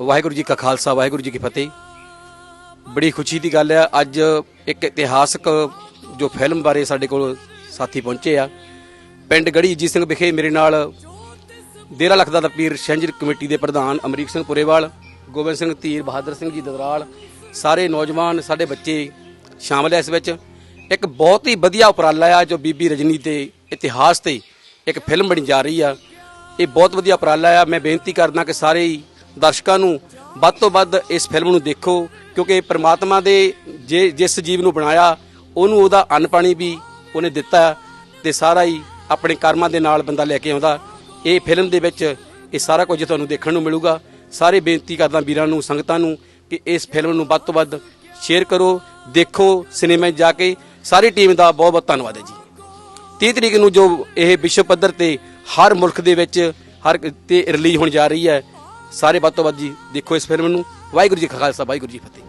ਵਾਹਿਗੁਰੂ ਜੀ ਕਾ ਖਾਲਸਾ, ਵਾਹਿਗੁਰੂ ਜੀ ਕੀ ਫਤਿਹ। ਬੜੀ ਖੁਸ਼ੀ ਦੀ ਗੱਲ ਹੈ, ਅੱਜ ਇੱਕ ਇਤਿਹਾਸਕ ਜੋ ਫਿਲਮ ਬਾਰੇ ਸਾਡੇ ਕੋਲ ਸਾਥੀ ਪਹੁੰਚੇ ਆ। ਪਿੰਡ ਗੜੀ ਜੀ ਸਿੰਘ ਵਿਖੇ ਮੇਰੇ ਨਾਲ ਦੇਰਾ ਲੱਖ ਦਾ ਪੀਰ ਸ਼ੰਜਰ ਕਮੇਟੀ ਦੇ ਪ੍ਰਧਾਨ ਅਮਰੀਕ ਸਿੰਘ ਪੁਰੇਵਾਲ, ਗੋਬਿੰਦ ਸਿੰਘ ਧੀਰ ਬਹਾਦਰ ਸਿੰਘ ਜੀ ਦਦਰਾਲ, ਸਾਰੇ ਨੌਜਵਾਨ, ਸਾਡੇ ਬੱਚੇ ਸ਼ਾਮਲ ਹੈ ਇਸ ਵਿੱਚ। ਇੱਕ ਬਹੁਤ ਹੀ ਵਧੀਆ ਉਪਰਾਲਾ ਆ, ਜੋ ਬੀਬੀ ਰਜਨੀ ਦੇ ਇਤਿਹਾਸ ਤੇ ਇੱਕ ਫਿਲਮ ਬਣੀ ਜਾ ਰਹੀ ਆ। ਇਹ ਬਹੁਤ ਵਧੀਆ ਉਪਰਾਲਾ ਆ। ਮੈਂ ਬੇਨਤੀ ਕਰਦਾ ਕਿ ਸਾਰੇ ਦਰਸ਼ਕਾਂ ਨੂੰ ਵੱਧ ਤੋਂ ਵੱਧ ਇਸ ਫਿਲਮ ਨੂੰ ਦੇਖੋ, ਕਿਉਂਕਿ ਪ੍ਰਮਾਤਮਾ ਦੇ ਜੇ ਜਿਸ ਜੀਵ ਨੂੰ ਬਣਾਇਆ, ਉਹਨੂੰ ਉਹਦਾ ਅੰਨ ਪਾਣੀ ਵੀ ਉਹਨੇ ਦਿੱਤਾ ਤੇ ਸਾਰਾ ਹੀ ਆਪਣੇ ਕਰਮਾਂ ਦੇ ਨਾਲ ਬੰਦਾ ਲੈ ਕੇ ਆਉਂਦਾ। ਇਹ ਫਿਲਮ ਦੇ ਵਿੱਚ ਇਹ ਸਾਰਾ ਕੁਝ ਤੁਹਾਨੂੰ ਦੇਖਣ ਨੂੰ ਮਿਲੂਗਾ। ਸਾਰੇ ਬੇਨਤੀ ਕਰਦਾ ਵੀਰਾਂ ਨੂੰ, ਸੰਗਤਾਂ ਨੂੰ ਕਿ ਇਸ ਫਿਲਮ ਨੂੰ ਵੱਧ ਤੋਂ ਵੱਧ ਸ਼ੇਅਰ ਕਰੋ, ਦੇਖੋ ਸਿਨੇਮਾ ਜਾ ਕੇ ਸਾਰੀ ਟੀਮ ਦਾ ਬਹੁਤ ਬਹੁਤ ਧੰਨਵਾਦ ਹੈ ਜੀ। 30 ਤਰੀਕ ਨੂੰ ਜੋ ਇਹ ਵਿਸ਼ਵ ਪੱਧਰ ਤੇ ਹਰ ਮੁਲਕ ਦੇ ਵਿੱਚ ਹਰ ਤੇ ਰਿਲੀਜ਼ ਹੋਣ ਜਾ ਰਹੀ ਹੈ ਸਾਰੇ ਵੱਧ ਤੋਂ ਵੱਧ ਜੀ ਦੇਖੋ ਇਸ ਫਿਲਮ ਨੂੰ। ਵਾਹਿਗੁਰੂ ਜੀ ਕਾ ਖਾਲਸਾ, ਵਾਹਿਗੁਰੂ ਜੀ ਫਤਿਹ।